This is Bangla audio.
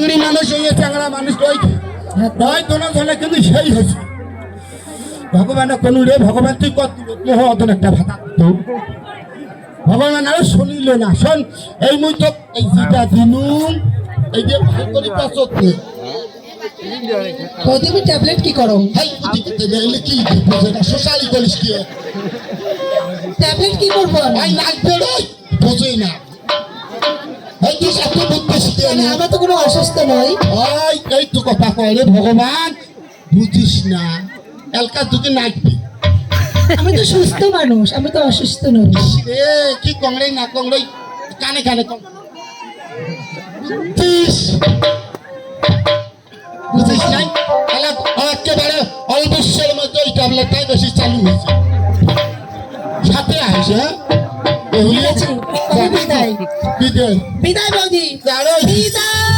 চাংড়ি মানুষ এই চাংড়া মানুষ হ্যাঁ, ওই তোলা ধরে কিন্তু সেই হয়েছে। ভগবান কোন রে ভগবান তুই কত মোহ একটা ভাতা তো ভগবান আর শুনিল না। শোন এই মুই তো এই যেটা দিনুম এই যে ভাই করি পাছত নে ট্যাবলেট কি করো? কি বুঝে সোশ্যালি করিস কি? ট্যাবলেট কি করব ভাই নাক বেরোয় বোঝেই না। না আমরা তো কোনো অসুস্থ নই। ওই এই তো কথা কয় রে ভগবান। বুঝিস না এলকা দুকে নাচবি আমি তো সুস্থ মানুষ আমি তো অসুস্থ নই। রে কি কংরে না কংরে কানে কানে কং বুঝিস? বুঝিস নাই? এলা একেবারে অল্পস্যের মধ্যে ওই ট্যাবলেটটাই বেশি চালু হয়েছে। সাথে আসে হ্যাঁ? Bị tai bao gì? Dạ.